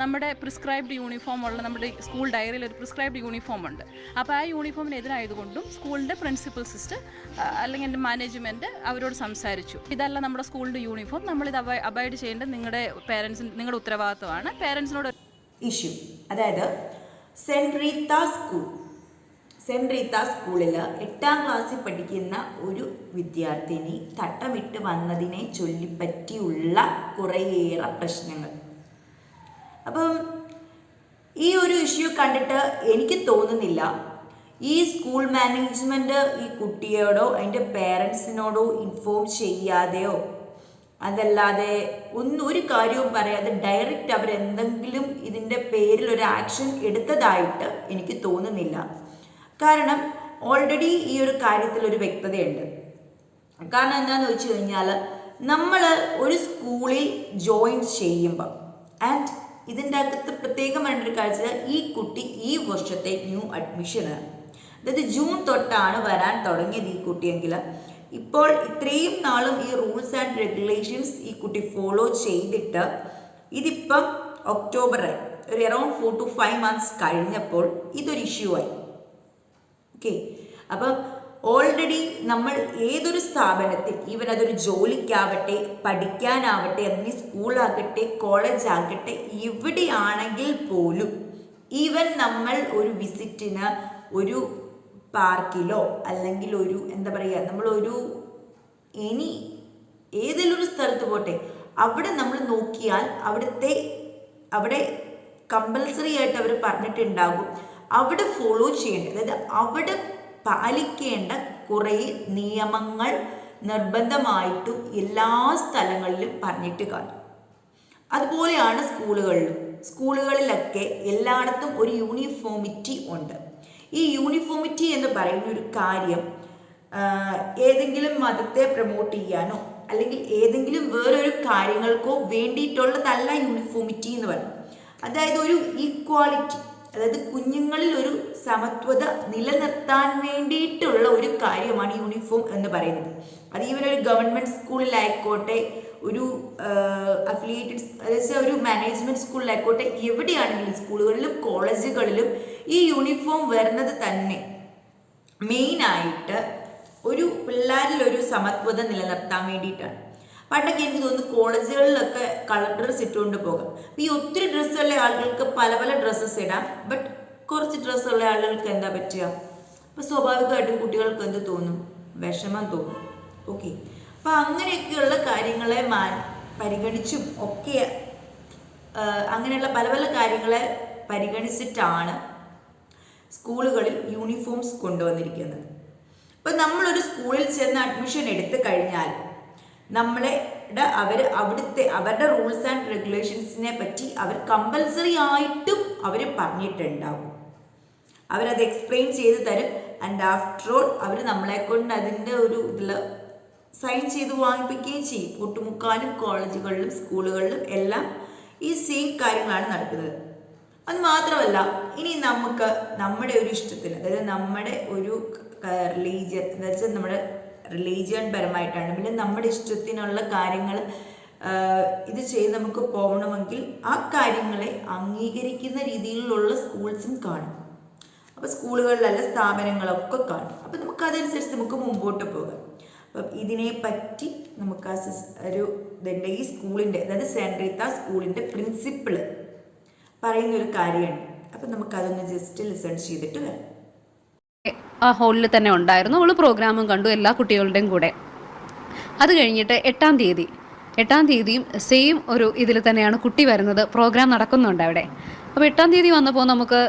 നമ്മുടെ prescribed uniform ഉള്ള നമ്മുടെ സ്കൂൾ ഡയറിയിൽ ഒരു പ്രിസ്ക്രൈബ്ഡ് യൂണിഫോം ഉണ്ട്. അപ്പോൾ ആ യൂണിഫോമിന് എതിരായതുകൊണ്ടും സ്കൂളിന്റെ പ്രിൻസിപ്പൽ സിസ്റ്റർ അല്ലെങ്കിൽ എന്റെ മാനേജ്മെന്റ് അവരോട് സംസാരിച്ചു. ഇതല്ല നമ്മുടെ സ്കൂളിന്റെ യൂണിഫോം നമ്മളിത് അബൈഡ് ചെയ്യേണ്ടത് നിങ്ങളുടെ പേരൻസിന് നിങ്ങളുടെ ഉത്തരവാദിത്തമാണ് പേരൻസിനോട് ഇഷ്യൂ അതായത് saint Rita school saint Rita സ്കൂളിൽ എട്ടാം ക്ലാസ്സിൽ പഠിക്കുന്ന ഒരു വിദ്യാർത്ഥിനി തട്ടമിട്ട് വന്നതിനെ ചൊല്ലിപ്പറ്റിയുള്ള കുറേയേറെ പ്രശ്നങ്ങൾ. അപ്പം ഈ ഒരു ഇഷ്യൂ കണ്ടിട്ട് എനിക്ക് തോന്നുന്നില്ല. ഈ സ്കൂൾ മാനേജ്മെന്റ് ഈ കുട്ടിയോടോ അതിന്റെ പേരൻസിനോടോ ഇൻഫോം ചെയ്യാതെയോ അതല്ലാതെ ഒന്നും ഒരു കാര്യവും പറയാതെ ഡയറക്റ്റ് അവരെന്തെങ്കിലും ഇതിന്റെ പേരിൽ ഒരു ആക്ഷൻ എടുത്തതായിട്ട് എനിക്ക് തോന്നുന്നില്ല. കാരണം ഓൾറെഡി ഈ ഒരു കാര്യത്തിൽ ഒരു വ്യക്തതയുണ്ട്. കാരണം എന്താണെന്ന് വെച്ച് കഴിഞ്ഞാൽ നമ്മൾ ഒരു സ്കൂളിൽ ജോയിൻ ചെയ്യുമ്പോൾ ആൻഡ് ഇതിന്റെ അകത്ത് പ്രത്യേകമായിട്ടൊരു കാഴ്ച ഈ കുട്ടി ഈ വർഷത്തെ ന്യൂ അഡ്മിഷനാണ് അതായത് ജൂൺ തൊട്ടാണ് വരാൻ തുടങ്ങിയത് ഈ കുട്ടിയെങ്കിൽ ഇപ്പോൾ ഇത്രയും നാളും ഈ റൂൾസ് ആൻഡ് റെഗുലേഷൻസ് ഈ കുട്ടി ഫോളോ ചെയ്തിട്ട് ഇതിപ്പം ഒക്ടോബറായി ഒരു around four two five months കഴിഞ്ഞപ്പോൾ ഇതൊരു ഇഷ്യൂ ആയി. ഓക്കെ അപ്പം ഓൾറെഡി നമ്മൾ ഏതൊരു സ്ഥാപനത്തിൽ ഈവൻ അതൊരു ജോലിക്കാവട്ടെ പഠിക്കാനാവട്ടെ അതിന് സ്കൂളാകട്ടെ കോളേജ് ആകട്ടെ എവിടെയാണെങ്കിൽ പോലും ഈവൻ നമ്മൾ ഒരു വിസിറ്റിന് ഒരു പാർക്കിലോ അല്ലെങ്കിൽ ഒരു എന്താ പറയുക നമ്മളൊരു എനി ഏതെങ്കിലും ഒരു സ്ഥലത്ത് പോട്ടെ അവിടെ നമ്മൾ നോക്കിയാൽ അവിടുത്തെ അവിടെ കമ്പൽസറി ആയിട്ട് അവർ പറഞ്ഞിട്ടുണ്ടാകും അവിടെ ഫോളോ ചെയ്യേണ്ടത്. അതായത് അവിടെ പാലിക്കേണ്ട കുറേ നിയമങ്ങൾ നിർബന്ധമായിട്ടും എല്ലാ സ്ഥലങ്ങളിലും പറഞ്ഞിട്ട് കാണും അതുപോലെയാണ് സ്കൂളുകളിലും. സ്കൂളുകളിലൊക്കെ എല്ലായിടത്തും ഒരു യൂണിഫോമിറ്റി ഉണ്ട്. ഈ യൂണിഫോമിറ്റി എന്ന് പറയുന്ന ഒരു കാര്യം ഏതെങ്കിലും മതത്തെ പ്രൊമോട്ട് ചെയ്യാനോ അല്ലെങ്കിൽ ഏതെങ്കിലും വേറൊരു കാര്യങ്ങൾക്കോ വേണ്ടിയിട്ടുള്ളതല്ല യൂണിഫോമിറ്റി എന്ന് പറയും അതായത് ഒരു ഈക്വാലിറ്റി അതായത് കുഞ്ഞുങ്ങളിൽ ഒരു സമത്വത നിലനിർത്താൻ വേണ്ടിയിട്ടുള്ള ഒരു കാര്യമാണ് യൂണിഫോം എന്ന് പറയുന്നത്. അത് ഈവൻ ഒരു ഗവൺമെന്റ് സ്കൂളിലായിക്കോട്ടെ ഒരു അഫിലിയേറ്റഡ് അതായത് ഒരു മാനേജ്മെന്റ് സ്കൂളിലായിക്കോട്ടെ എവിടെയാണെങ്കിലും സ്കൂളുകളിലും കോളേജുകളിലും ഈ യൂണിഫോം വരുന്നത് തന്നെ മെയിനായിട്ട് ഒരു പിള്ളേരിൽ ഒരു സമത്വത നിലനിർത്താൻ വേണ്ടിയിട്ടാണ്. പണ്ടൊക്കെ എനിക്ക് തോന്നുന്നു കോളേജുകളിലൊക്കെ കളർ ഡ്രസ്സ് ഇട്ടുകൊണ്ട് പോകാം. അപ്പോൾ ഈ ഒത്തിരി ഡ്രസ്സുള്ള ആളുകൾക്ക് പല പല ഡ്രസ്സസ് ഇടാം. ബട്ട് കുറച്ച് ഡ്രസ്സുള്ള ആളുകൾക്ക് എന്താ പറ്റുക? അപ്പോൾ സ്വാഭാവികമായിട്ടും കുട്ടികൾക്ക് എന്ത് തോന്നും? വിഷമം തോന്നും. ഓക്കെ അപ്പോൾ അങ്ങനെയൊക്കെയുള്ള കാര്യങ്ങളെ മാ പരിഗണിച്ചും ഒക്കെ അങ്ങനെയുള്ള പല പല കാര്യങ്ങളെ പരിഗണിച്ചിട്ടാണ് സ്കൂളുകളിൽ യൂണിഫോംസ് കൊണ്ടുവന്നിരിക്കുന്നത്. ഇപ്പം നമ്മളൊരു സ്കൂളിൽ ചെന്ന് അഡ്മിഷൻ എടുത്തു കഴിഞ്ഞാൽ നമ്മളെ അവർ അവിടുത്തെ അവരുടെ റൂൾസ് ആൻഡ് റെഗുലേഷൻസിനെ പറ്റി അവർ കമ്പൽസറി ആയിട്ടും അവർ പറഞ്ഞിട്ടുണ്ടാവും. അവരത് എക്സ്പ്ലെയിൻ ചെയ്ത് തരും. ആൻഡ് ആഫ്റ്റർ ഓൾ അവർ നമ്മളെ കൊണ്ട് അതിന്റെ ഒരു ഇതിൽ സൈൻ ചെയ്ത് വാങ്ങിപ്പിക്കുകയും ചെയ്യും. പൊട്ടുമുക്കാനും കോളേജുകളിലും സ്കൂളുകളിലും എല്ലാം ഈ സെയിം കാര്യങ്ങളാണ് നടക്കുന്നത്. അത് മാത്രമല്ല ഇനി നമുക്ക് നമ്മുടെ ഒരു ഇഷ്ടത്തിന് അതായത് നമ്മുടെ ഒരു റിലീജിയൻ എന്ന് വെച്ചാൽ നമ്മുടെ റിലീജിയൻ പരമായിട്ടാണ് പിന്നെ നമ്മുടെ ഇഷ്ടത്തിനുള്ള കാര്യങ്ങൾ ഇത് ചെയ്ത് നമുക്ക് പോകണമെങ്കിൽ ആ കാര്യങ്ങളെ അംഗീകരിക്കുന്ന രീതിയിലുള്ള സ്കൂൾസും കാണും. അപ്പോൾ സ്കൂളുകളിലല്ല സ്ഥാപനങ്ങളൊക്കെ കാണും. അപ്പോൾ നമുക്ക് അതനുസരിച്ച് നമുക്ക് മുമ്പോട്ട് പോകാം. അപ്പം ഇതിനെ പറ്റി നമുക്ക് ആ ഒരു ഇതുണ്ട്. ഈ സ്കൂളിന്റെ അതായത് സെൻട്രീത്ത സ്കൂളിന്റെ പ്രിൻസിപ്പിൾ പറയുന്നൊരു കാര്യമാണ് അപ്പം നമുക്കതൊന്ന് ജസ്റ്റ് ലിസൺ ചെയ്തിട്ട് വരാം. ആ ഹോളിൽ തന്നെ ഉണ്ടായിരുന്നു. അവൾ പ്രോഗ്രാമും കണ്ടു എല്ലാ കുട്ടികളുടെയും കൂടെ. അത് കഴിഞ്ഞിട്ട് എട്ടാം തീയതി. എട്ടാം തീയതിയും സെയിം ഒരു ഇതിൽ തന്നെയാണ് കുട്ടി വരുന്നത്. പ്രോഗ്രാം നടക്കുന്നുണ്ട് അവിടെ. അപ്പോൾ എട്ടാം തീയതി വന്നപ്പോൾ നമുക്ക്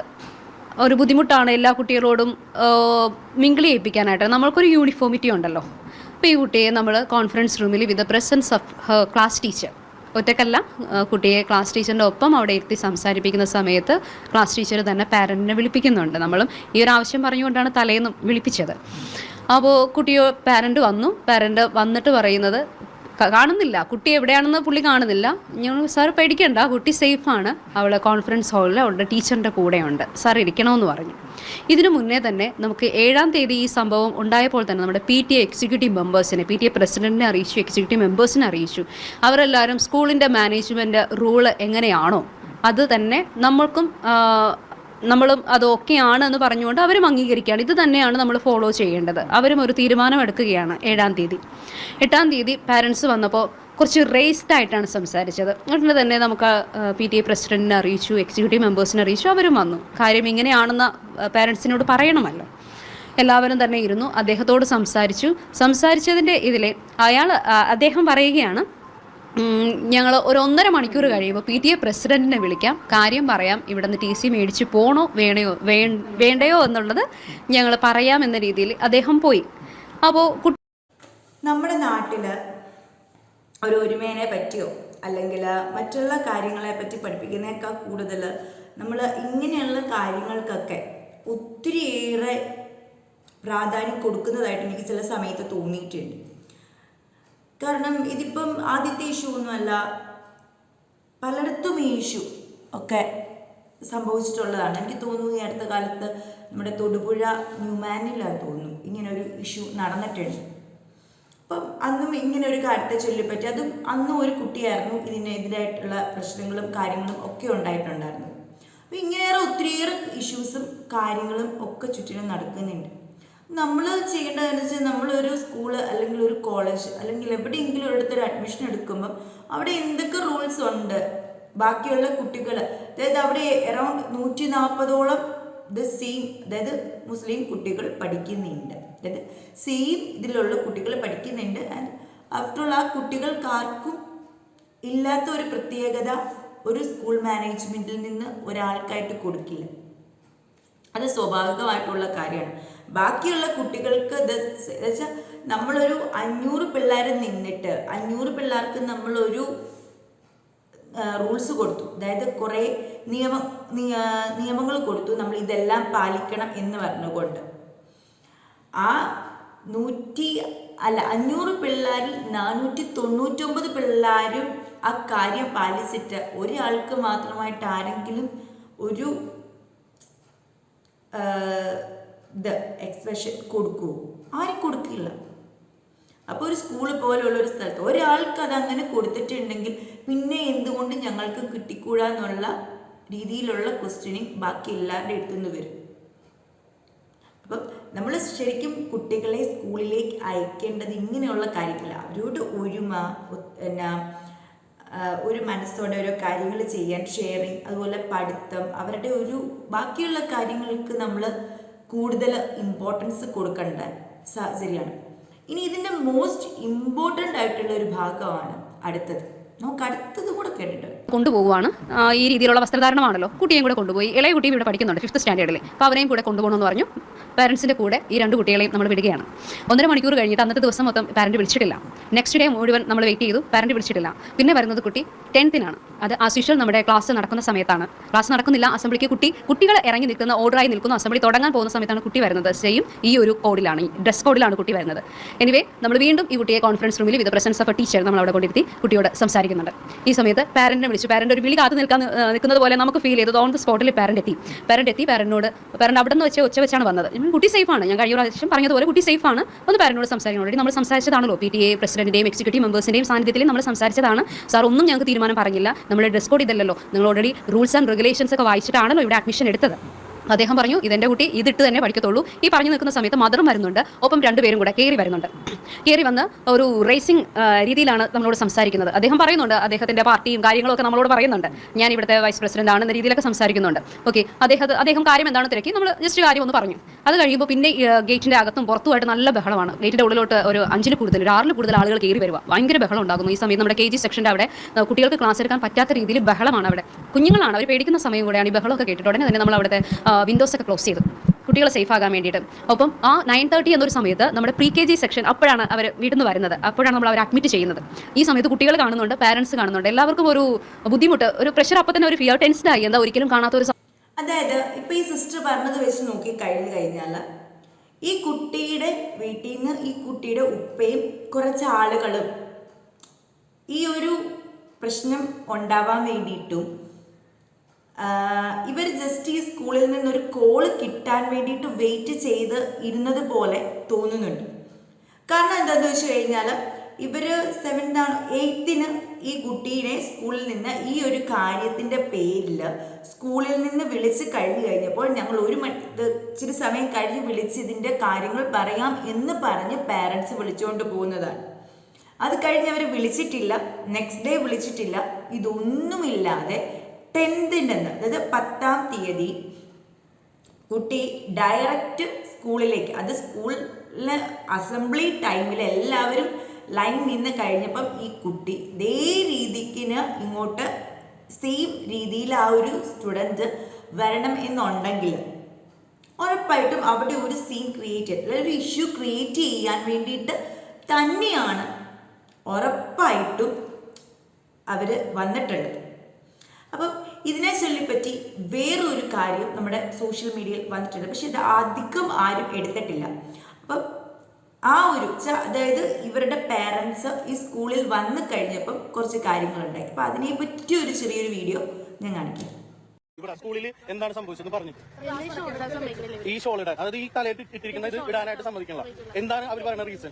ഒരു ബുദ്ധിമുട്ടാണ് എല്ലാ കുട്ടികളോടും മിങ്കിൾ ചെയ്യിപ്പിക്കാനായിട്ട്. നമ്മൾക്കൊരു യൂണിഫോമിറ്റി ഉണ്ടല്ലോ. അപ്പോൾ ഈ കുട്ടിയെ നമ്മൾ കോൺഫറൻസ് റൂമിൽ with the presence of class teacher ഒറ്റക്കല്ല കുട്ടിയെ ക്ലാസ് ടീച്ചറിന്റെ ഒപ്പം അവിടെ ഇരുത്തി സംസാരിപ്പിക്കുന്ന സമയത്ത് ക്ലാസ് ടീച്ചർ തന്നെ പാരന്റിനെ വിളിപ്പിക്കുന്നുണ്ട്. നമ്മളും ഈ ഒരു ആവശ്യം പറഞ്ഞുകൊണ്ടാണ് തലേന്നും വിളിപ്പിച്ചത്. അപ്പോൾ കുട്ടിയോ പാരന്റ് വന്നു. പാരന്റ് വന്നിട്ട് പറയുന്നത് കാണുന്നില്ല. കുട്ടി എവിടെയാണെന്ന് പുള്ളി കാണുന്നില്ല. ഞങ്ങൾ സാർ പേടിക്കണ്ട കുട്ടി സേഫാണ്. അവൾ കോൺഫറൻസ് ഹാളിൽ അവളുടെ ടീച്ചറിന്റെ കൂടെയുണ്ട്. സാർ ഇരിക്കണമെന്ന് പറഞ്ഞു. ഇതിനു മുന്നേ തന്നെ നമുക്ക് ഏഴാം തീയതി ഈ സംഭവം ഉണ്ടായപ്പോൾ തന്നെ നമ്മുടെ പി ടി എ എക്സിക്യൂട്ടീവ് മെമ്പേഴ്സിനെ പി ടി എ പ്രസിഡന്റിനെ അറിയിച്ചു എക്സിക്യൂട്ടീവ് മെമ്പേഴ്സിനെ അറിയിച്ചു. അവരെല്ലാവരും സ്കൂളിന്റെ മാനേജ്മെന്റ് റൂൾ എങ്ങനെയാണോ അത് തന്നെ നമ്മൾക്കും നമ്മളും അത് ഓക്കെ ആണ് എന്ന് പറഞ്ഞുകൊണ്ട് അവരും അംഗീകരിക്കുകയാണ്. ഇത് തന്നെയാണ് നമ്മൾ ഫോളോ ചെയ്യേണ്ടത്. അവരും ഒരു തീരുമാനമെടുക്കുകയാണ് ഏഴാം തീയതി. എട്ടാം തീയതി പാരൻസ് വന്നപ്പോൾ കുറച്ച് റേസ്ഡ് ആയിട്ടാണ് സംസാരിച്ചത്. അങ്ങനെ തന്നെ നമുക്ക് പി ടി എ പ്രസിഡന്റിനെ അറിയിച്ചു എക്സിക്യൂട്ടീവ് മെമ്പേഴ്സിനെ അറിയിച്ചു അവരും വന്നു. കാര്യം ഇങ്ങനെയാണെന്ന് പാരൻസിനോട് പറയണമല്ലോ. എല്ലാവരും തന്നെ ഇരുന്നു അദ്ദേഹത്തോട് സംസാരിച്ചു. സംസാരിച്ചതിന്റെ ഇതിലെ അയാൾ അദ്ദേഹം പറയുകയാണ് ഞങ്ങൾ ഒരു ഒന്നര മണിക്കൂർ കഴിയുമ്പോൾ പി ടി എ പ്രസിഡന്റിനെ വിളിക്കാം. കാര്യം പറയാം ഇവിടെ നിന്ന് ടി സി മേടിച്ച് പോണോ വേണയോ വേണ്ടയോ എന്നുള്ളത് ഞങ്ങൾ പറയാം എന്ന രീതിയിൽ അദ്ദേഹം പോയി. അപ്പോൾ നമ്മുടെ നാട്ടിൽ ഒരു ഒരുമേനെ പറ്റിയോ അല്ലെങ്കിൽ മറ്റുള്ള കാര്യങ്ങളെ പറ്റി പഠിപ്പിക്കുന്നതിനേക്കാൾ കൂടുതൽ നമ്മൾ ഇങ്ങനെയുള്ള കാര്യങ്ങൾക്കൊക്കെ ഒത്തിരിയേറെ പ്രാധാന്യം കൊടുക്കുന്നതായിട്ട് എനിക്ക് ചില സമയത്ത് തോന്നിയിട്ടുണ്ട്. കാരണം ഇതിപ്പം ആദ്യത്തെ ഇഷ്യൂ ഒന്നുമല്ല പലയിടത്തും ഈ ഇഷ്യൂ ഒക്കെ സംഭവിച്ചിട്ടുള്ളതാണ്. എനിക്ക് തോന്നുന്നു ഈ അടുത്ത കാലത്ത് നമ്മുടെ തൊടുപുഴ ന്യൂമാനിലാണ് തോന്നുന്നു ഇങ്ങനെ ഒരു ഇഷ്യൂ നടന്നിട്ടുണ്ട്. അപ്പം അന്നും ഇങ്ങനെ ഒരു കാര്യത്തെ ചൊല്ലിപ്പറ്റി അതും അന്നും ഒരു കുട്ടിയായിരുന്നു ഇതിനെതിരായിട്ടുള്ള പ്രശ്നങ്ങളും കാര്യങ്ങളും ഒക്കെ ഉണ്ടായിട്ടുണ്ടായിരുന്നു അപ്പം ഇങ്ങനെയേറെ ഒത്തിരിയേറെ ഇഷ്യൂസും കാര്യങ്ങളും ഒക്കെ ചുറ്റിനും നടക്കുന്നുണ്ട്. നമ്മൾ ചെയ്യേണ്ടതെന്ന് വെച്ചാൽ നമ്മളൊരു സ്കൂൾ അല്ലെങ്കിൽ ഒരു കോളേജ് അല്ലെങ്കിൽ എവിടെയെങ്കിലും ഒരിടത്തൊരു അഡ്മിഷൻ എടുക്കുമ്പം അവിടെ എന്തൊക്കെ റൂൾസ് ഉണ്ട്? ബാക്കിയുള്ള കുട്ടികൾ അതായത് അവിടെ അറൗണ്ട് നൂറ്റി നാൽപ്പതോളം ദ സെയിം അതായത് മുസ്ലിം കുട്ടികൾ പഠിക്കുന്നുണ്ട്. അതായത് സെയിം ഇതിലുള്ള കുട്ടികൾ പഠിക്കുന്നുണ്ട്. ആൻഡ് ആഫ്റ്റർ ഓൾ ആ കുട്ടികൾക്കാർക്കും ഇല്ലാത്ത ഒരു പ്രത്യേകത ഒരു സ്കൂൾ മാനേജ്മെന്റിൽ നിന്ന് ഒരാൾക്കായിട്ട് കൊടുക്കില്ല. അത് സ്വാഭാവികമായിട്ടുള്ള കാര്യമാണ്. ബാക്കിയുള്ള കുട്ടികൾക്ക് വെച്ചാൽ നമ്മളൊരു അഞ്ഞൂറ് പിള്ളേർ നിന്നിട്ട് അഞ്ഞൂറ് പിള്ളേർക്ക് നമ്മളൊരു റൂൾസ് കൊടുത്തു. അതായത് കുറേ നിയമ നിയമങ്ങൾ കൊടുത്തു. നമ്മൾ ഇതെല്ലാം പാലിക്കണം എന്ന് പറഞ്ഞുകൊണ്ട്. ആ നൂറ്റി അല്ല അഞ്ഞൂറ് പിള്ളേരിൽ നാനൂറ്റി തൊണ്ണൂറ്റൊമ്പത് പിള്ളേരും ആ കാര്യം പാലിച്ചിട്ട് ഒരാൾക്ക് മാത്രമായിട്ട് ആരെങ്കിലും ഒരു ഇത് എക്സ്പ്രഷൻ കൊടുക്കൂ. ആരും കൊടുക്കില്ല. അപ്പോൾ ഒരു സ്കൂൾ പോലെയുള്ള ഒരു സ്ഥലത്ത് ഒരാൾക്ക് അതങ്ങനെ കൊടുത്തിട്ടുണ്ടെങ്കിൽ പിന്നെ എന്തുകൊണ്ട് ഞങ്ങൾക്ക് കിട്ടിക്കൂടാ എന്നുള്ള രീതിയിലുള്ള ക്വസ്റ്റ്യനിങ് ബാക്കി എല്ലാവരുടെ അടുത്തുനിന്ന് വരും. അപ്പം നമ്മൾ ശരിക്കും കുട്ടികളെ സ്കൂളിലേക്ക് അയക്കേണ്ടത് ഇങ്ങനെയുള്ള കാര്യങ്ങളല്ല അവരോട് ഒരുമ എന്നാ ഒരു മനസ്സോടെ ഓരോ കാര്യങ്ങൾ ചെയ്യാൻ ഷെയറിങ് അതുപോലെ പഠിത്തം അവരുടെ ഒരു ബാക്കിയുള്ള കാര്യങ്ങൾക്ക് നമ്മൾ കൂടുതൽ ഇമ്പോർട്ടൻസ് കൊടുക്കേണ്ട സാഹചര്യമാണ്. ഇനി ഇതിന്റെ മോസ്റ്റ് ഇമ്പോർട്ടന്റ് ആയിട്ടുള്ള ഒരു ഭാഗമാണ് അടുത്തത്. നമുക്ക് അടുത്തത് കൂടെ കേട്ടിട്ട്. കൊണ്ടുപോകുവാണ് ഈ രീതിയിലുള്ള വസ്ത്രധാരണമാണല്ലോ. കുട്ടിയെയും കൂടെ കൊണ്ടുപോയി. ഇളയ കുട്ടിയും ഇവിടെ പഠിക്കുന്നുണ്ട് ഫിഫ്ത്ത് സ്റ്റാൻഡേർഡിൽ അപ്പോൾ അവരെയും കൂടെ കൊണ്ടുപോകണമെന്ന് പറഞ്ഞു. പാരൻസിന്റെ കൂടെ ഈ രണ്ട് കുട്ടികളെയും നമ്മൾ വിടുകയാണ്. ഒന്നര മണിക്കൂർ കഴിഞ്ഞിട്ട് അന്നത്തെ ദിവസം മൊത്തം പാരന്റ് വിളിച്ചിട്ടില്ല. നെക്സ്റ്റ് ഡേ മുഴുവൻ നമ്മൾ വെയിറ്റ് ചെയ്തു. പാരന്റ് വിളിച്ചിട്ടില്ല. പിന്നെ വരുന്നത് കുട്ടി ടെൻത്തിനാണ് അത് ആസ് നമ്മുടെ ക്ലാസ് നടക്കുന്ന സമയത്താണ്. ക്ലാസ് നടക്കുന്നില്ല. അസംബ്ലിക്ക് കുട്ടി കുട്ടികൾ ഇറങ്ങി നിൽക്കുന്ന ഓർഡറായി നിൽക്കുന്ന അസംബ്ലി തുടങ്ങാൻ പോകുന്ന സമയത്താണ് കുട്ടി വരുന്നത്. സെയിം ഈ ഒരു കോഡിലാണ് ഡ്രസ് കോഡിലാണ് കുട്ടി വരുന്നത്. എനിവേ നമ്മൾ വീണ്ടും ഈ കുട്ടിയെ കോൺഫറൻസ് റൂമിൽ വിത്ത് പ്രസൻസ് ഓഫ് ടീച്ചർ നമ്മൾ അവിടെ കൊണ്ടിരുത്തി കുട്ടിയോട് സംസാരിക്കുന്നുണ്ട്. ഈ സമയത്ത് പാരന്റിനെ വിളിച്ചു. പാരന്റ് ഒരു വിളി കാത്തു നിൽക്കാൻ നിൽക്കുന്നത് പോലെ നമുക്ക് ഫീൽ ചെയ്തത് ഓൺ ദ സ്പോട്ടിൽ പാരന്റ് എത്തി. പാരന്റ് എത്തി പാരന്റിനോട് പാരന്റ് അവിടെ നിന്ന് വെച്ച് ഒച്ച വെച്ചാണ് വന്നത്. കുട്ടി സേഫാണ് ഞാൻ കഴിഞ്ഞ പ്രാവശ്യം പറഞ്ഞതുപോലെ കുട്ടി സേഫാണ് ഒന്ന് പാരന്റിനോട് സംസാരിക്കണം. വേണ്ടി നമ്മൾ സംസാരിച്ചതാണല്ലോ. പി ടി എ പ്രസിഡന്റിന്റെയും എക്സിക്യൂട്ടീവ് മെമ്പേഴ്സിന്റെയും സാന്നിധ്യത്തിൽ നമ്മൾ സംസാരിച്ചതാണ്. സാർ ഒന്നും ഞങ്ങൾക്ക് തീരുമാനം പറഞ്ഞില്ല. നമ്മുടെ ഡ്രസ് കോഡ് ഇതല്ലല്ലോ. നിങ്ങൾ ഓൾറെഡി റൂൾസ് ആൻഡ് റെഗുലേഷൻസ് ഒക്കെ വായിച്ചിട്ടാണല്ലോ ഇവിടെ അഡ്മിഷൻ എടുത്തത്. അദ്ദേഹം പറഞ്ഞു ഇതെന്റെ കുട്ടി ഇതിട്ട് തന്നെ പഠിക്കത്തുള്ളൂ. ഈ പറഞ്ഞു നിൽക്കുന്ന സമയത്ത് മദറും വരുന്നുണ്ട്. ഒപ്പം രണ്ടുപേരും കൂടെ കയറി വരുന്നുണ്ട്. കയറി വന്ന് ഒരു റേസിംഗ് രീതിയിലാണ് നമ്മളോട് സംസാരിക്കുന്നത്. അദ്ദേഹം പറയുന്നുണ്ട് അദ്ദേഹത്തിന്റെ പാർട്ടിയും കാര്യങ്ങളൊക്കെ നമ്മളോട് പറയുന്നുണ്ട്. ഞാൻ ഇവിടുത്തെ വൈസ് പ്രസിഡന്റ് ആണെന്ന രീതിയിലൊക്കെ സംസാരിക്കുന്നുണ്ട്. ഓക്കെ അദ്ദേഹം അദ്ദേഹം കാര്യം എന്താണ് തിരക്കി? നമ്മൾ ജസ്റ്റ് കാര്യം ഒന്ന് പറഞ്ഞു. അത് കഴിയുമ്പോൾ പിന്നെ ഗേറ്റിന്റെ അകത്തും പുറത്തുമായിട്ട് നല്ല ബഹളമാണ്. ഗേറ്റിന്റെ ഉള്ളിലോട്ട് ഒരു അഞ്ചിൽ കൂടുതൽ ഒരു ആറിൽ കൂടുതൽ ആളുകൾ കയറി വരിക. ഭയങ്കര ബഹളം ഉണ്ടാകുന്നു. ഈ സമയത്ത് നമ്മുടെ കെ ജി സെക്ഷന്റെ അവിടെ കുട്ടികൾക്ക് ക്ലാസ് എടുക്കാൻ പറ്റാത്ത രീതിയിൽ ബഹളമാണ് അവിടെ. കുഞ്ഞുങ്ങളാണ് അവർ പേടിക്കുന്ന സമയം കൂടെയാണ് ഈ ബഹളമൊക്കെ കേട്ടിട്ട് ഉടനെ തന്നെ നമ്മൾ അവിടുത്തെ വിൻഡോസ് ഒക്കെ ക്ലോസ് ചെയ്തു. കുട്ടികളെ സേഫ് ആകാൻ വേണ്ടിയിട്ട്. ഒപ്പം ആ നയൻ തേർട്ടി എന്നൊരു സമയത്ത് നമ്മുടെ പ്രീ കെ ജി സെക്ഷൻ അപ്പോഴാണ് അവർ വീട്ടിൽ നിന്ന് വരുന്നത്. അപ്പോഴാണ് നമ്മൾ അവർ അഡ്മിറ്റ് ചെയ്യുന്നത്. ഈ സമയത്ത് കുട്ടികൾ കാണുന്നുണ്ട് പാരൻസ് കാണുന്നുണ്ട്. എല്ലാവർക്കും ഒരു ബുദ്ധിമുട്ട് ഒരു പ്രഷർ അപ്പം തന്നെ ഒരു ഫിയർ ടെൻസ്ഡ് ആയി. എന്താ ഒരിക്കലും കാണാത്ത ഒരു അതായത് ഇപ്പൊ ഈ സിസ്റ്റർ പറഞ്ഞത് വെച്ച് നോക്കി കഴിഞ്ഞു കഴിഞ്ഞാൽ ഈ കുട്ടിയുടെ വീട്ടിൽ നിന്ന് ഈ കുട്ടിയുടെ ഉപ്പയും കുറച്ച് ആളുകളും ഈ ഒരു പ്രശ്നം ഉണ്ടാവാൻ വേണ്ടിയിട്ടും ഇവർ ജസ്റ്റ് ഈ സ്കൂളിൽ നിന്നൊരു കോൾ കിട്ടാൻ വേണ്ടിയിട്ട് വെയിറ്റ് ചെയ്ത് ഇരുന്നത് പോലെ തോന്നുന്നുണ്ട്. കാരണം എന്താണെന്ന് വെച്ച് കഴിഞ്ഞാൽ ഇവർ സെവൻത് ആണ് എയ്ത്തിന് ഈ കുട്ടീനെ സ്കൂളിൽ നിന്ന് ഈ ഒരു കാര്യത്തിന്റെ പേരിൽ സ്കൂളിൽ നിന്ന് വിളിച്ച് കഴിഞ്ഞു കഴിഞ്ഞപ്പോൾ ഞങ്ങൾ ഒരു മണി ഇച്ചിരി സമയം കഴിഞ്ഞ് വിളിച്ച് ഇതിന്റെ കാര്യങ്ങൾ പറയാം എന്ന് പറഞ്ഞ് പാരൻസ് വിളിച്ചുകൊണ്ട് പോകുന്നതാണ്. അത് കഴിഞ്ഞ് അവർ വിളിച്ചിട്ടില്ല നെക്സ്റ്റ് ഡേ വിളിച്ചിട്ടില്ല. ഇതൊന്നുമില്ലാതെ ടെൻത്തിന്റെ അന്ന് അതായത് പത്താം തീയതി കുട്ടി ഡയറക്റ്റ് സ്കൂളിലേക്ക് അത് സ്കൂളിലെ അസംബ്ലി ടൈമിൽ എല്ലാവരും ലൈൻ നിന്ന് കഴിഞ്ഞപ്പം ഈ കുട്ടി ഇതേ രീതിക്കിന് ഇങ്ങോട്ട് സെയിം രീതിയിൽ ആ ഒരു സ്റ്റുഡന്റ് വരണം എന്നുണ്ടെങ്കിൽ ഉറപ്പായിട്ടും അവിടെ ഒരു സീൻ ക്രിയേറ്റ് ചെയ്ത് ഒരു ഇഷ്യൂ ക്രിയേറ്റ് ചെയ്യാൻ വേണ്ടിയിട്ട് തന്നെയാണ് ഉറപ്പായിട്ടും അവർ വന്നിട്ടുള്ളത്. അപ്പം ഇതിനെ ചൊല്ലിപ്പറ്റി വേറൊരു കാര്യം നമ്മുടെ സോഷ്യൽ മീഡിയയിൽ വന്നിട്ടുണ്ട്. പക്ഷെ ഇത് അധികം ആരും എടുത്തിട്ടില്ല. അപ്പം ആ ഒരു അതായത് ഇവരുടെ പേരൻസ് ഈ സ്കൂളിൽ വന്നു കഴിഞ്ഞപ്പം കുറച്ച് കാര്യങ്ങളുണ്ടായി. അപ്പം അതിനെ പറ്റി ഒരു ചെറിയൊരു വീഡിയോ ഞാൻ കാണിക്കാം. ഇവിടെ സ്കൂളിൽ എന്താണ് സംഭവിച്ചത് പറഞ്ഞിട്ട്. ഈ ഷോൾ ഇടാൻ അതായത് ഈ തലയിട്ട് ഇട്ടിരിക്കുന്ന ഇത് ഇടാനായിട്ട് സമ്മതിക്കണം എന്താണ് അവർ പറയുന്ന റീസൺ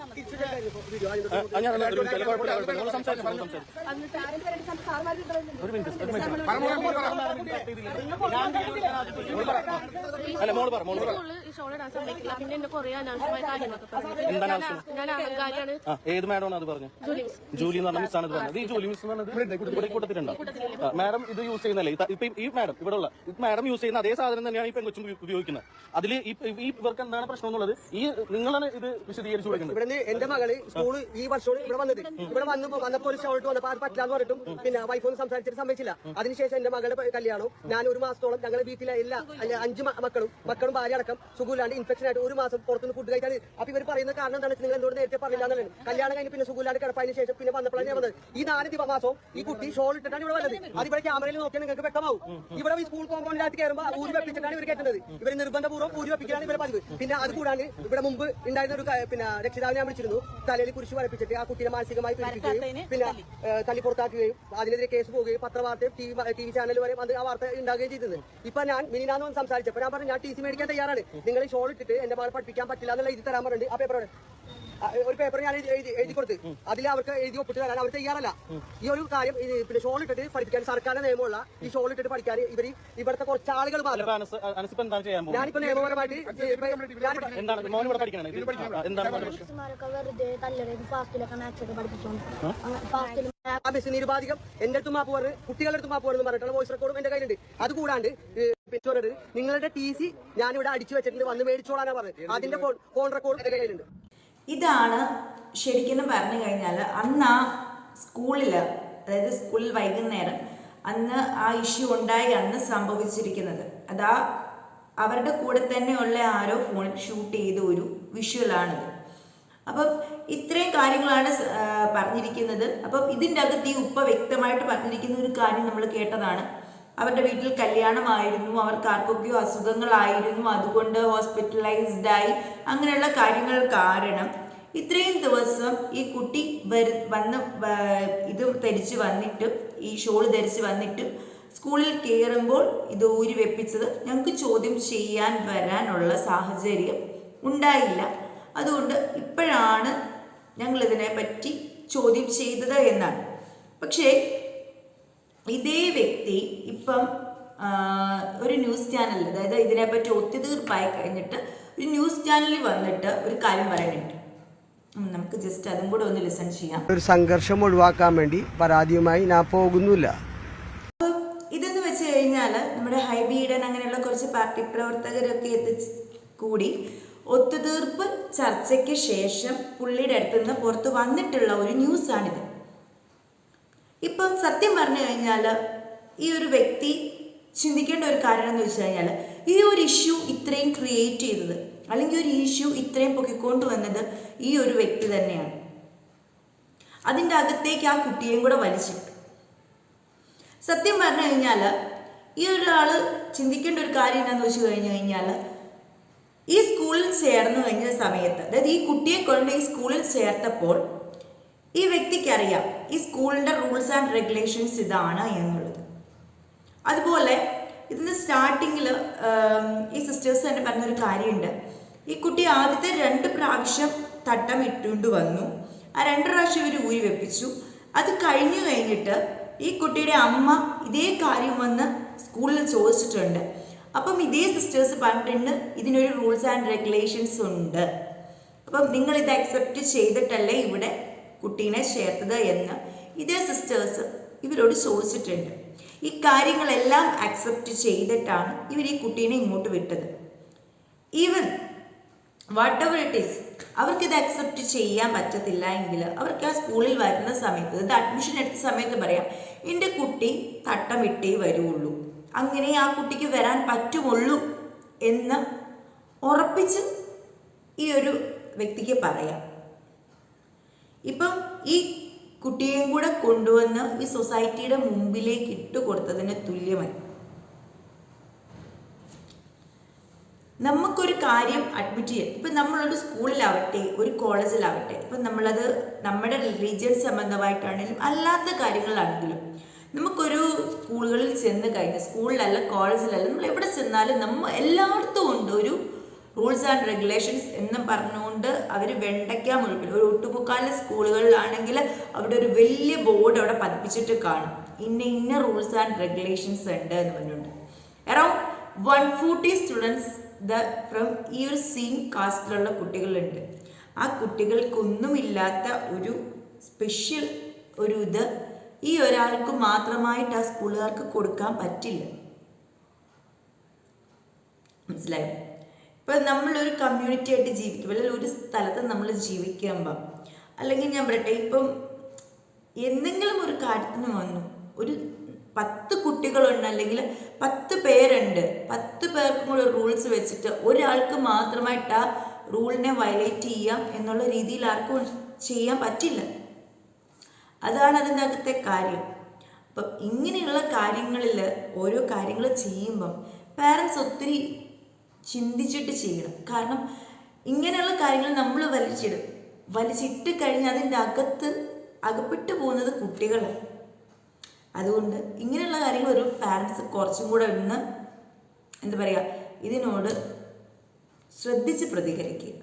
അല്ല, മോൾ പറ മോൾ പറ. പറഞ്ഞു. എന്താണ് ആവശ്യം ഏത് മാഡമാണ് അത് പറഞ്ഞത്? ജൂലി എന്ന് പറഞ്ഞ മിസ്സാണ് ഇത് പറഞ്ഞത്. ഈ ജൂലി മിസ് എന്ന് പറഞ്ഞത് കൂട്ടത്തിലുണ്ടോ? മാഡം ഇത് യൂസ് ചെയ്യുന്നല്ലേ? ഇപ്പൊ ഈ മാഡം ഇവിടെ ഉള്ള മാഡം യൂസ് ചെയ്യുന്ന അതേ സാധനം തന്നെയാണ് ഈ പെങ്കൊച്ചും ഉപയോഗിക്കുന്നത്. അതിൽ ഈ ഇവർക്ക് എന്താണ് പ്രശ്നം എന്നുള്ളത് ഈ നിങ്ങളാണ് ഇത് വിശദീകരിച്ചു കൊടുക്കുന്നത് ഇവിടെ എന്റെ മകൾ സ്കൂൾ ഈ വർഷം ഇവിടെ വന്നത്. ഇവിടെ വന്നു വന്നപ്പോൾ ഷോട്ട് വന്നപ്പോൾ വന്നപ്പോ അത് പറ്റില്ലാന്ന് പറഞ്ഞിട്ടും പിന്നെ വൈഫൊന്നും സംസാരിച്ചിട്ട് സമ്മതിച്ചില്ല. അതിനുശേഷം എന്റെ മകളുടെ കല്യാണം കല്യാണവും ഞാൻ ഒരു മാസത്തോളം ഞങ്ങളുടെ വീട്ടിലെ എല്ലാ അല്ല, അഞ്ച് മക്കളും മക്കളും ഭാര്യ അടക്കം സുഖമില്ലാണ്ട് ഇൻഫെക്ഷൻ ആയിട്ട് ഒരു മാസം പുറത്തുനിന്ന് ഫുഡ് കഴിക്കാൻ അപ്പൊ ഇവർ പറയുന്ന കാരണം എന്താണ്? നിങ്ങൾ എന്തുകൊണ്ട് നേരത്തെ പറഞ്ഞില്ല എന്നുള്ളത്. കല്യാണം കഴിഞ്ഞ് പിന്നെ സുഖമില്ലാണ്ട് കിടപ്പതിന് ശേഷം പിന്നെ വന്നപ്പോഴാണ് ഞാൻ വന്നത്. ഈ നാല് ദിവസം ഈ കുട്ടി ഷോൾ ഇട്ടിട്ടാണ് ഇവിടെ വന്നത്. അത് ഇവിടെ ക്യാമറയിൽ നോക്കിയാൽ നിങ്ങൾക്ക് വ്യക്തമാവും. ഇവിടെ ഈ സ്കൂൾ കോമ്പൗണ്ടിനകത്ത് കയറുമ്പോൾ ഊരി വെപ്പിച്ചിട്ടാണ് ഇവർ കയറ്റുന്നത് ഇവർ നിർബന്ധപൂർവം ഊരി വെപ്പിക്കാനാണ് ഇവരെ പതിവ്. പിന്നെ അത് കൂടാണ്ട് ഇവിടെ മുമ്പ് ഉണ്ടായിരുന്ന ഒരു പിന്നെ രക്ഷിതാവിനെ ഞാൻ വിളിച്ചിരുന്നു. തലയിൽ കുരിശ് വരപ്പിച്ചിട്ട് ആ കുട്ടിയെ മാനസികമായി പീഡിപ്പിക്കുകയും പിന്നെ തല്ലി. പുറത്താക്കുകയും അതിനെതിരെ കേസ് പോവുകയും പത്രവാർത്തയും T V T V channel വരെ അത് ആ വാർത്ത ഉണ്ടാകുകയും ചെയ്തത് ഇപ്പൊ ഞാൻ മിനിനാന്ന് വന്ന് സംസാരിച്ചപ്പോൾ ഞാൻ പറഞ്ഞു ഞാൻ ടി സി മേടിക്കാൻ തയ്യാറാണ്. നിങ്ങൾ ഷോൾ ഇട്ടിട്ട് എന്റെ മകളെ പഠിപ്പിക്കാൻ പറ്റില്ല എന്നുള്ള ഇത് തരാൻ പറഞ്ഞിട്ട് ആ പേപ്പറോട് ഒരു പേപ്പർ ഞാൻ എഴുതി- കൊടുത്ത്. അതിൽ അവർക്ക് എഴുതി ഒപ്പിട്ട് തരാൻ അവർ തയ്യാറല്ല. ഈ ഒരു കാര്യം പിന്നെ ഷോൾ ഇട്ടിട്ട് പഠിപ്പിക്കാൻ സർക്കാരിന്റെ നിയമമുള്ള ഈ ഷോൾ ഇട്ടിട്ട് പഠിക്കാൻ ഇവർ ഇവിടുത്തെ കുറച്ച് ആളുകൾ ഞാനിപ്പോ നിയമപരമായിട്ട് ആ ബസ് നിരുപാധികം. എന്റെ അടുത്ത് മാപ്പ് പറഞ്ഞു കുട്ടികളുടെ അടുത്ത് മാപ്പ് പറഞ്ഞു പറഞ്ഞിട്ടുള്ള വോയിസ് റെക്കോർഡും എന്റെ കയ്യിലുണ്ട്. അത് കൂടാണ്ട് ഏഹ്, നിങ്ങളുടെ ടി സി ഞാനിവിടെ അടിച്ചു വെച്ചിട്ടുണ്ട് വന്ന് മേടിച്ചോളാനാ പറഞ്ഞത്. അതിന്റെ ഫോൺ റെക്കോർഡ് എന്റെ കയ്യിലുണ്ട്. ഇതാണ് ശരിക്കും പറഞ്ഞു കഴിഞ്ഞാൽ അന്ന് ആ സ്കൂളിൽ അതായത് സ്കൂളിൽ വൈകുന്നേരം അന്ന് ആ ഇഷ്യൂ ഉണ്ടായി അന്ന് സംഭവിച്ചിരിക്കുന്നത്. അതാ അവരുടെ കൂടെ തന്നെയുള്ള ആരോ ഫോണിൽ ഷൂട്ട് ചെയ്ത ഒരു വിഷ്വലാണിത് അപ്പം ഇത്രയും കാര്യങ്ങളാണ് പറഞ്ഞിരിക്കുന്നത്. അപ്പം ഇതിന്റെ അകത്ത് ഈ ഉപ്പ വ്യക്തമായിട്ട് പറഞ്ഞിരിക്കുന്ന ഒരു കാര്യം നമ്മൾ കേട്ടതാണ്. അവരുടെ വീട്ടിൽ കല്യാണമായിരുന്നു അവർക്ക് ആർക്കൊക്കെയോ അസുഖങ്ങളായിരുന്നു അതുകൊണ്ട് ഹോസ്പിറ്റലൈസ്ഡ് ആയി. അങ്ങനെയുള്ള കാര്യങ്ങൾ കാരണം ഇത്രയും ദിവസം ഈ കുട്ടി വരു വന്ന് ഇത് ധരിച്ച് വന്നിട്ട് ഈ ഷോൾ ധരിച്ച് വന്നിട്ട് സ്കൂളിൽ കയറുമ്പോൾ ഇത് ഊരി വെപ്പിച്ചത് ഞങ്ങൾക്ക് ചോദ്യം ചെയ്യാൻ വരാനുള്ള സാഹചര്യം ഉണ്ടായില്ല. അതുകൊണ്ട് ഇപ്പോഴാണ് ഞങ്ങളിതിനെ പറ്റി ചോദ്യം ചെയ്തത് എന്നാണ്. പക്ഷേ ഇതേ വ്യക്തി ഇപ്പം ഒരു ന്യൂസ് ചാനലിൽ അതായത് ഇതിനെപ്പറ്റി ഒത്തുതീർപ്പായി കഴിഞ്ഞിട്ട് ഒരു ന്യൂസ് ചാനലിൽ വന്നിട്ട് ഒരു കാര്യം പറയുന്നുണ്ട്. നമുക്ക് ജസ്റ്റ് അതും കൂടെ ഒന്ന് ലിസൺ ചെയ്യാം. ഒരു സംഘർഷം ഒഴിവാക്കാൻ വേണ്ടി പരാതിയുമായി ഞാൻ പോകുന്നില്ല. ഇതെന്ന് വെച്ച് കഴിഞ്ഞാൽ നമ്മുടെ ഹൈബീഡൻ അങ്ങനെയുള്ള കുറച്ച് പാർട്ടി പ്രവർത്തകരൊക്കെ എത്തിച്ച് കൂടി ഒത്തുതീർപ്പ് ചർച്ചയ്ക്ക് ശേഷം പുള്ളിയുടെ അടുത്ത് നിന്ന് പുറത്ത് വന്നിട്ടുള്ള ഒരു ന്യൂസാണിത്. ഇപ്പം സത്യം പറഞ്ഞു കഴിഞ്ഞാൽ ഈ ഒരു വ്യക്തി ചിന്തിക്കേണ്ട ഒരു കാര്യം എന്ന് വെച്ച് കഴിഞ്ഞാൽ ഈ ഒരു ഇഷ്യൂ ഇത്രയും ക്രിയേറ്റ് ചെയ്തത് അല്ലെങ്കിൽ ഒരു ഇഷ്യൂ ഇത്രയും പൊക്കിക്കൊണ്ട് വന്നത് ഈ ഒരു വ്യക്തി തന്നെയാണ്. അതിന്റെ അകത്തേക്ക് ആ കുട്ടിയെയും കൂടെ വലിച്ചിട്ടു സത്യം പറഞ്ഞു കഴിഞ്ഞാൽ ഈ ഒരാൾ ചിന്തിക്കേണ്ട ഒരു കാര്യം എന്താണെന്ന് വെച്ച് കഴിഞ്ഞു കഴിഞ്ഞാൽ ഈ സ്കൂളിൽ ചേർന്ന് കഴിഞ്ഞ സമയത്ത് അതായത് ഈ കുട്ടിയെ കൊണ്ട് ഈ സ്കൂളിൽ ചേർത്തപ്പോൾ ഈ വ്യക്തിക്ക് അറിയാം ഈ സ്കൂളിന്റെ റൂൾസ് ആൻഡ് റെഗുലേഷൻസ് ഇതാണ് എന്നുള്ളത്. അതുപോലെ ഇതിന്റെ സ്റ്റാർട്ടിങ്ങിൽ ഈ സിസ്റ്റേഴ്സ് തന്നെ പറഞ്ഞൊരു കാര്യമുണ്ട്. ഈ കുട്ടി ആദ്യത്തെ രണ്ട് പ്രാവശ്യം തട്ടം ഇട്ടുകൊണ്ട് വന്നു. ആ രണ്ട് പ്രാവശ്യം ഇവർ ഊരി വെപ്പിച്ചു. അത് കഴിഞ്ഞു കഴിഞ്ഞിട്ട് ഈ കുട്ടിയുടെ അമ്മ ഇതേ കാര്യം വന്ന് സ്കൂളിൽ ചോദിച്ചിട്ടുണ്ട്. അപ്പം ഇതേ സിസ്റ്റേഴ്സ് പറഞ്ഞിട്ടുണ്ട് ഇതിനൊരു റൂൾസ് ആൻഡ് റെഗുലേഷൻസ് ഉണ്ട്. അപ്പം നിങ്ങൾ ഇത് അക്സെപ്റ്റ് ചെയ്തിട്ടല്ലേ ഇവിടെ കുട്ടീനെ ചേർത്തത് എന്ന് ഇതേ സിസ്റ്റേഴ്സ് ഇവരോട് ചോദിച്ചിട്ടുണ്ട്. ഈ കാര്യങ്ങളെല്ലാം അക്സെപ്റ്റ് ചെയ്തിട്ടാണ് ഇവർ ഈ കുട്ടീനെ ഇങ്ങോട്ട് വിട്ടത്. Even whatever it is അവർക്കിത് അക്സെപ്റ്റ് ചെയ്യാൻ പറ്റത്തില്ല എങ്കിൽ അവർക്ക് ആ സ്കൂളിൽ വരുന്ന സമയത്ത് ഇത് അഡ്മിഷൻ എടുത്ത സമയത്ത് പറയാം എന്റെ കുട്ടി തട്ടം വിട്ടേ വരുള്ളൂ. അങ്ങനെ ആ കുട്ടിക്ക് വരാൻ പറ്റുമുള്ളൂ എന്ന് ഉറപ്പിച്ച് ഈ ഒരു വ്യക്തിക്ക് പറയാം. ഇപ്പം ഈ കുട്ടിയെയും കൂടെ കൊണ്ടുവന്ന് ഈ സൊസൈറ്റിയുടെ മുമ്പിലേക്ക് ഇട്ട് കൊടുത്തതിന് തുല്യമായി. നമുക്കൊരു കാര്യം അഡ്മിറ്റ് ചെയ്യാം. ഇപ്പം നമ്മളൊരു സ്കൂളിലാവട്ടെ ഒരു കോളേജിലാവട്ടെ ഇപ്പം നമ്മളത് നമ്മുടെ റിലീജിയൻ സംബന്ധമായിട്ടാണെങ്കിലും അല്ലാത്ത കാര്യങ്ങളാണെങ്കിലും നമുക്കൊരു സ്കൂളുകളിൽ ചെന്ന് കഴിഞ്ഞ് സ്കൂളിലല്ല കോളേജിലല്ല നമ്മൾ എവിടെ ചെന്നാലും നമ്മൾ എല്ലായിടത്തും ഉണ്ട് ഒരു റൂൾസ് ആൻഡ് റെഗുലേഷൻസ് എന്ന് പറഞ്ഞുകൊണ്ട് അവർ വെണ്ടയ്ക്ക മുഴുപ്പിൽ ഒരു ഒട്ടുമുക്കാലിലെ സ്കൂളുകളിലാണെങ്കിൽ അവിടെ ഒരു വലിയ ബോർഡ് അവിടെ പതിപ്പിച്ചിട്ട് കാണും. ഇന്ന ഇന്ന റൂൾസ് ആൻഡ് റെഗുലേഷൻസ് ഉണ്ട് എന്ന് പറഞ്ഞിട്ടുണ്ട് around one forty students the from ഈ ഒരു സെയിം കാസ്റ്റിലുള്ള കുട്ടികളുണ്ട്. ആ കുട്ടികൾക്കൊന്നുമില്ലാത്ത ഒരു സ്പെഷ്യൽ ഒരു ഇത് ഈ ഒരാൾക്ക് മാത്രമായിട്ട് ആ സ്കൂളുകാർക്ക് കൊടുക്കാൻ പറ്റില്ല. മനസ്സിലായോ? ഇപ്പം നമ്മളൊരു കമ്മ്യൂണിറ്റി ആയിട്ട് ജീവിക്കും. അല്ലെങ്കിൽ ഒരു സ്ഥലത്ത് നമ്മൾ ജീവിക്കുമ്പം. അല്ലെങ്കിൽ ഞാൻ പറയട്ടെ ഇപ്പം എന്തെങ്കിലും ഒരു കാര്യത്തിന് വന്നു. ഒരു പത്ത് കുട്ടികളുണ്ട് അല്ലെങ്കിൽ പത്ത് പേരുണ്ട്. പത്ത് പേർക്കും കൂടെ റൂൾസ് വെച്ചിട്ട് ഒരാൾക്ക് മാത്രമായിട്ട് ആ റൂളിനെ വയലേറ്റ് ചെയ്യാം എന്നുള്ള രീതിയിൽ ആർക്കും ചെയ്യാൻ പറ്റില്ല. അതാണ് അതിന്റെ അകത്തെ കാര്യം. അപ്പം ഇങ്ങനെയുള്ള കാര്യങ്ങളിൽ ഓരോ കാര്യങ്ങൾ ചെയ്യുമ്പം പാരൻസ് ഒത്തിരി ചിന്തിച്ചിട്ട് ചെയ്യണം. കാരണം ഇങ്ങനെയുള്ള കാര്യങ്ങൾ നമ്മൾ വലിച്ചിടും. വലിച്ചിട്ട് കഴിഞ്ഞാൽ അതിന്റെ അകത്ത് അകപ്പെട്ടു പോകുന്നത് കുട്ടികളാണ്. അതുകൊണ്ട് ഇങ്ങനെയുള്ള കാര്യങ്ങൾ ഒരു പാരൻസ് കുറച്ചും കൂടെ ഒന്ന് എന്താ പറയുക ഇതിനോട് ശ്രദ്ധിച്ച് പ്രതികരിക്കുക.